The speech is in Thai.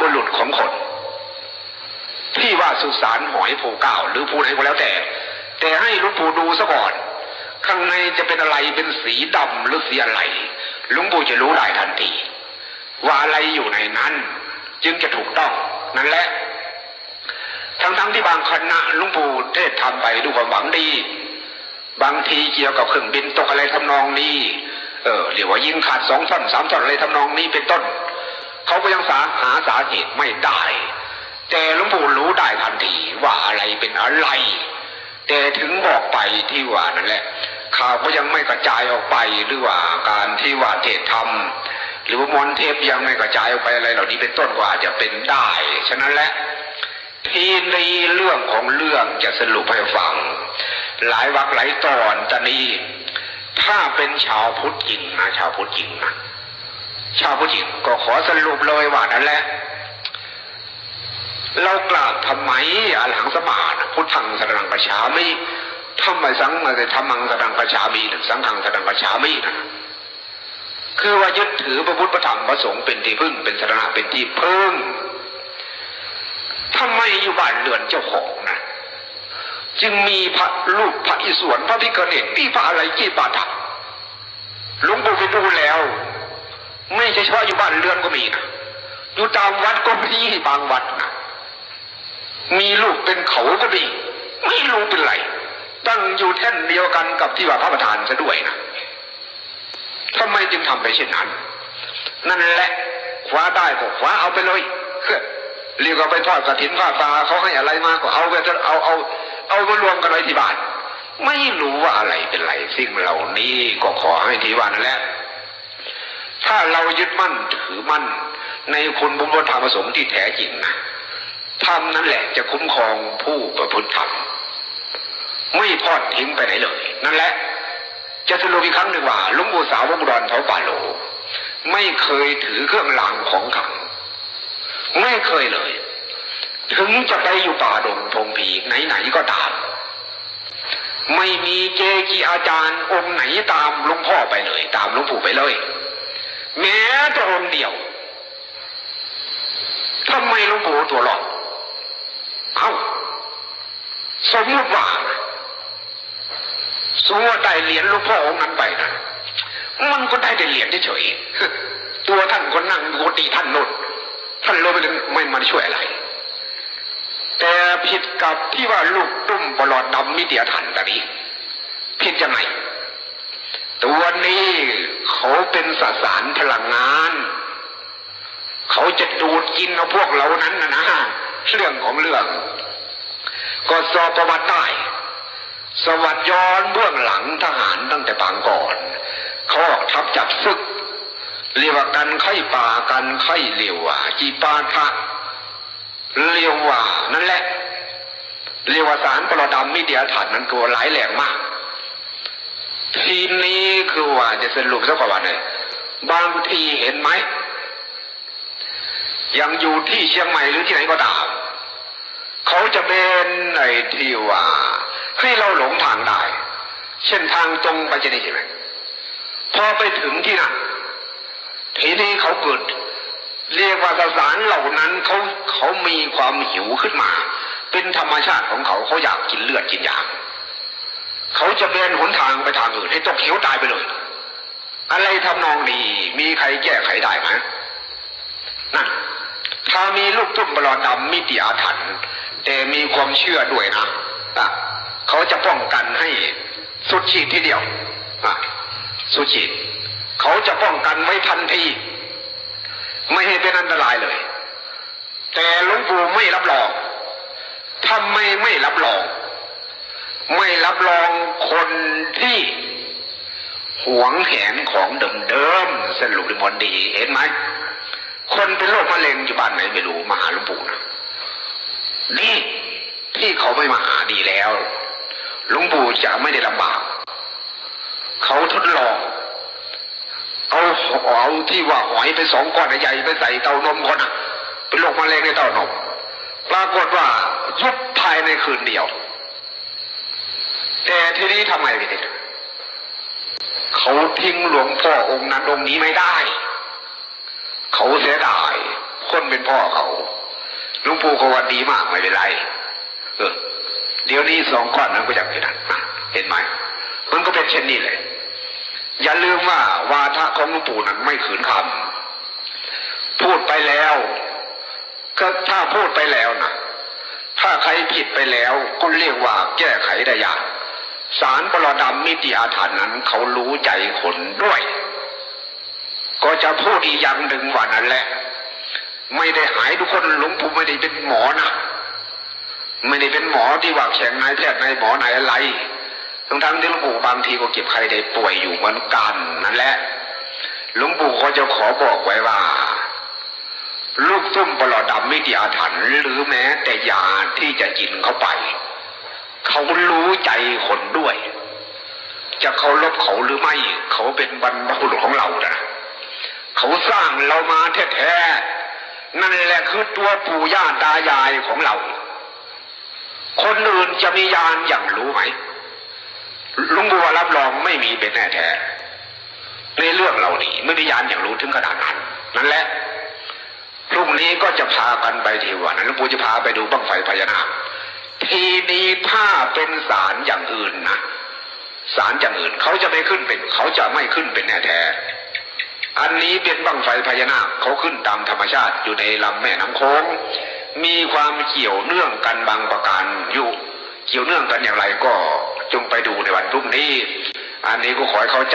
บุรุษของคน ที่ว่าสุสานหอยโพเก้าหรือภูไหนก็แล้วแต่ แต่ให้หลุงปู่ดูซะก่อน ข้างในจะเป็นอะไรเป็นสีดำหรือสีอะไรหลุงปู่จะรู้ได้ทันที ว่าอะไรอยู่ในนั้น จึงจะถูกต้องนั่นแหละทั้งๆที่บางคณะลุงปู่เทศทำไปด้วยความหวังดี บางทีเกี่ยวกับเครื่องบินตกอะไรทำนองนี้ เออเรียกว่ายิงขาดสองท่อนสามท่อนอะไรทำนองนี้เป็นต้น เขาก็ยังสาหาสาเหตุไม่ได้ แต่หลวงปู่รู้ได้ทันทีว่าอะไรเป็นอะไร แต่ถึงบอกไปที่ว่านั่นแหละ ข่าวก็ยังไม่กระจายออกไปหรือว่าการที่ว่าเทศทำหรือว่ามอนเทปยังไม่กระจายออกไปอะไรเหล่านี้เป็นต้นกว่าจะเป็นได้ ฉะนั้นแหละที่ในเรื่องของเรื่องจะสรุปให้ฟัง หลายวักหลายตอนตอนนี้ ถ้าเป็นชาวพุทธจริงนะชาวพุทธจริงนะ ชาวพุทธจริงก็ขอสรุปเลยว่านั่นแหละ เรากราบทำไมอรหังสมานพุทธังสรังประชามิทำไมสังมาธรรมังสรังประชามิหรือสังฆังสรังประชามินะคือว่ายึดถือพระพุทธธรรมพระสงฆ์เป็นที่พึ่งเป็นสรณะเป็นที่พึ่งทำไมอยู่บ้านเรือนเจ้าของนะจึงมีพระรูปพระอิศวรพระพิฆเนศที่พระอะไรกี่ปาถะหลวงปู่ไปดูแล้ว ไม่ใช่เฉพาะอยู่บ้านเรือนก็มีนะอยู่ตามวัดก็มีบางวัดนะมีลูกเป็นเขาก็มี ไม่รู้เป็นไร ตั้งอยู่แท่นเดียวกันกับที่ว่าพระประธานจะด้วยนะทำไมจึงทำไปเช่นนั้น นั่นแหละคว้าได้ก็คว้าเอาไปเลยเรียกว่าไปทอดกระถินผ้าตาเขาให้อะไรมาก็เอาไปเอาเอา เอามารวมกันไว้ที่บ้าน ไม่รู้ว่าอะไรเป็นไรสิ่งเหล่านี้ก็ขอให้ที่ว่านั่นแหละ ถ้าเรายึดมั่นถือมั่น ในคุณบุญธรรมประสงค์ที่แท้จริงนะธรรมนั่นแหละจะคุ้มครองผู้ประพฤติธรรมไม่พอดทิ้งไปไหนเลย นั่นแหละ จะสรุปอีกครั้งหนึ่งว่าลุงปู่สาวกดอนเขาป่าโล ไม่เคยถือเครื่องรางของขัง ไม่เคยเลย ถึงจะไปอยู่ป่าดงพงผีไหนๆก็ตาม ไม่มีเจกีอาจารย์องค์ไหนตามลวงพ่อไปเลย ตามลวงปู่ไปเลย แม้แต่องค์เดียวทำไมหลวงปู่ตัวหลอกเอา้าสมมติว่าสมมติว่าได้เหรียญหลวงพ่อองค์นั้นไปนะมันก็ได้แต่เหรียญเฉยๆตัวท่านก็นั่งโกติท่านน่นท่านรู้ไปถึงไม่มาช่วยอะไร แต่ผิดกับที่ว่าลูกตุ้มปลอดดำมิเดียทันตอนนี้ผิดยังไงตัวนี้ เขาเป็นสสารพลังงาน เขาจะดูดกินเอาพวกเรานั้นนะนะเรื่องของเรื่อง ก็สอบประวัติได้ สวัสดย้อนเบื้องหลังทหารตั้งแต่ปางก่อน เขาออกทัพจับศึก เรียกว่ากันไข่ป่ากันไข่เลียวว่าจีปาทะเรียวว่านั่นแหละ เรียกว่าสารปรดำมิเดียฐานนั้นตัวหลายแหลมมาก ทีนี้คือว่าจะสรุปสักประวัติเลยบางทีเห็นไหมยังอยู่ที่เชียงใหม่หรือที่ไหนก็ตามเขาจะเป็นในที่ว่า ให้เราหลงทางได้ เช่นทางตรงไปจะได้เห็นไหมพอไปถึงที่นั่นทีนี้เขาเกิด เรียกว่าสสารเหล่านั้นเขาเขามีความหิวขึ้นมา เป็นธรรมชาติของเขาเขาอยากกินเลือดกินยา เขาจะเบนหนทางไปทางอื่นให้ตกเขียวตายไปเลย อะไรทำนองนี้มีใครแก้ไขได้ไหมนั่นถ้ามีลูกตุ้มบลอดดำมิติอาถรรพ์แต่มีความเชื่อด้วยนะอะเขาจะป้องกันให้สุดฉีดทีเดียวอะสุดฉีดเขาจะป้องกันไว้ทันทีไม่ให้เป็นอันตรายเลย แต่หลวงปู่ไม่รับรองทำไมไม่รับรอง ไม่รับรองคนที่หวงแหนของเดิมๆสรุปมนดีเห็นไหมคนเป็นโรคมะเร็งอยู่บ้านไหนไม่รู้มาหาหลวงปู่นะนี่ที่เขาไม่มาหาดีแล้วหลวงปู่จะไม่ได้ลำบากเขาทดลองเอาเอาที่ว่าหอยไปสองก้อนใหญ่ไปใส่เต้านมก่อนนะเป็นโรคมะเร็งในเต้านมปรากฏว่ายุบภายในคืนเดียว แต่ทีนี้ทำไงพี่เขาทิ้งหลวงพ่อองค์นั้นองค์นี้ไม่ได้ เขาเสียดาย คนเป็นพ่อเขาหลุงปู่ก็ว่าดีมากไม่เป็นไร เออ เดี๋ยวนี้สองก้อนนั้นก็ยังเป็นนั้นเห็นไหมมันก็เป็นเช่นนี้เลยอย่าลืมว่าวาทะของหลวงปู่นั้นไม่ขืนคำพูดไปแล้ว ก็ถ้าพูดไปแล้วนะถ้าใครผิดไปแล้วก็เรียกว่าแก้ไขได้ยาก สารปรดำมิติอาถรรพ์นั้นเขารู้ใจคนด้วย ก็จะพูดอีกอย่างหนึ่งว่านั้นแหละ ไม่ได้หายทุกคนหลวงปู่ไม่ได้เป็นหมอนะไม่ได้เป็นหมอที่ว่าแข่งนายแพทย์นายหมอนายอะไร ทั้งทั้งที่หลวงปู่บางทีก็เก็บใครได้ป่วยอยู่เหมือนกันนั่นแหละหลวงปู่ก็จะขอบอกไว้ว่า ลูกซุ่มปลอดดำไม่ดีอาถรรพ์หรือแม้แต่ยาที่จะกินเข้าไป เขารู้ใจคนด้วย จะเคารพเขาหรือไม่ เขาเป็นบรรพบุรุษของเรานะเขาสร้างเรามาแท้ๆนั่นแหละคือตัวปู่ย่าตายายของเรา คนอื่นจะมียานอย่างรู้ไหมลุงบัวรับรองไม่มีเป็นแน่แท้ในเรื่องเหล่านี้ไม่มียานอย่างรู้ถึงขนาดนั้น นั่นแหละพรุ่งนี้ก็จะพากันไปที่วันนั้นหลุงปู่จะพาไปดูบั้งไฟพญานาค ทีนี้ถ้าเป็นสารอย่างอื่นนะสารอย่างอื่นเขาจะไม่ขึ้นเป็น เขาจะไม่ขึ้นเป็นแน่แท้ อันนี้เป็นบังไฟพญานาคเขาขึ้นตามธรรมชาติอยู่ในลำแม่น้ำโค้ง มีความเกี่ยวเนื่องกันบางประการอยู่เกี่ยวเนื่องกันอย่างไรก็จงไปดูในวันพรุ่งนี้ อันนี้ก็ขอให้เขา